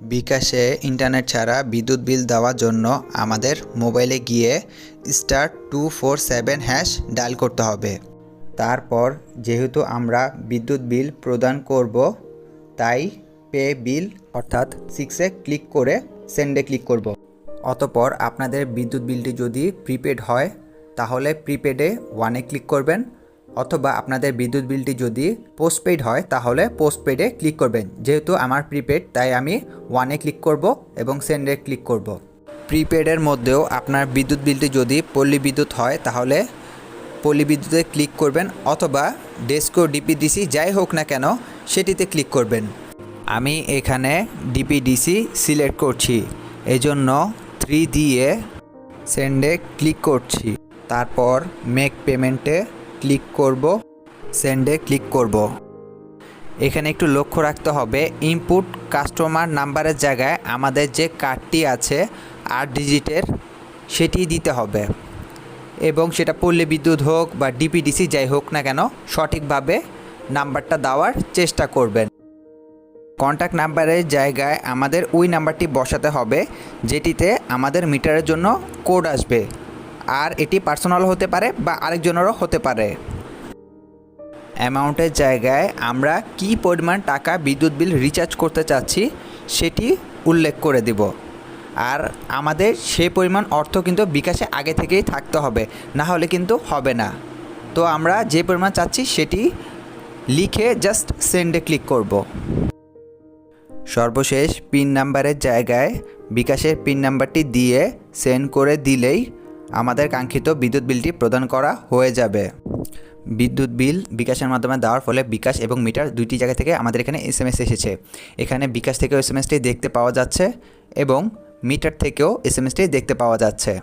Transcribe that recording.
বিকাশে ইন্টারনেট ছাড়া বিদ্যুৎ বিল দেওয়ার জন্য আমাদের মোবাইলে গিয়ে star two four seven hash dial করতে হবে। তারপর যেহেতু আমরা বিদ্যুৎ বিল প্রদান করব, তাই পে বিল অর্থাৎ সিক্সে ক্লিক করে সেন্ডে ক্লিক করব। অতপর আপনাদের বিদ্যুৎ বিলটি যদি প্রিপেড হয়, তাহলে প্রিপেডে ওয়ানে ক্লিক করবেন। অথবা আপনাদের বিদ্যুৎ বিলটি যদি পোস্টপেড হয়, তাহলে পোস্টপেডে ক্লিক করবেন। যেহেতু আমার প্রিপেড তাই আমি ওয়ানে ক্লিক করব এবং সেন্ডে ক্লিক করব। প্রিপেডের মধ্যেও আপনার বিদ্যুৎ বিলটি যদি পল্লী বিদ্যুৎ হয়, তাহলে পল্লী বিদ্যুতে ক্লিক করবেন অথবা ডেস্কো ডিপিডিসি যাই হোক না কেন, সেটিতে ক্লিক করবেন। আমি এখানে ডিপিডিসি সিলেক্ট করছি। এজন্য থ্রি দিয়ে সেন্ডে ক্লিক করছি। তারপর মেক পেমেন্টে ক্লিক করব সেন্ডে ক্লিক করব। এখানে একটু লক্ষ্য রাখতে হবে ইনপুট কাস্টমার নাম্বারের জায়গায় আমাদের যে কার্ডটি আছে, আট ডিজিটের সেটি দিতে হবে। এবং সেটা পল্লী বিদ্যুৎ হোক বা ডিপিডিসি যাই হোক না কেন, সঠিকভাবে নাম্বারটা দেওয়ার চেষ্টা করবেন। কন্ট্যাক্ট নাম্বারের জায়গায় আমাদের ওই নাম্বারটি বসাতে হবে, যেটিতে আমাদের মিটারের জন্য কোড আসবে। আর এটি পার্সোনাল হতে পারে বা আরেকজনেরও হতে পারে। অ্যামাউন্টের জায়গায় আমরা কি পরিমাণ টাকা বিদ্যুৎ বিল রিচার্জ করতে চাচ্ছি সেটি উল্লেখ করে দেব। আর আমাদের সেই পরিমাণ অর্থ কিন্তু বিকাশে আগে থেকেই থাকতে হবে, না হলে কিন্তু হবে না। তো আমরা যে পরিমাণ চাচ্ছি সেটি লিখে জাস্ট সেন্ডে ক্লিক করব। সর্বশেষ পিন নাম্বারের জায়গায় বিকাশের পিন নাম্বারটি দিয়ে সেন্ড করে দিলেই আমাদের কাঙ্ক্ষিত বিদ্যুৎ বিলটি প্রদান করা হয়ে যাবে। বিদ্যুৎ বিল বিকাশের মাধ্যমে দেওয়ার ফলে বিকাশ এবং মিটার দুইটি জায়গা থেকে আমাদের এখানে এস এম এস এসেছে। এখানে বিকাশ থেকেও এস এম এসটি দেখতে পাওয়া যাচ্ছে এবং মিটার থেকেও এস এম এসটি দেখতে পাওয়া যাচ্ছে।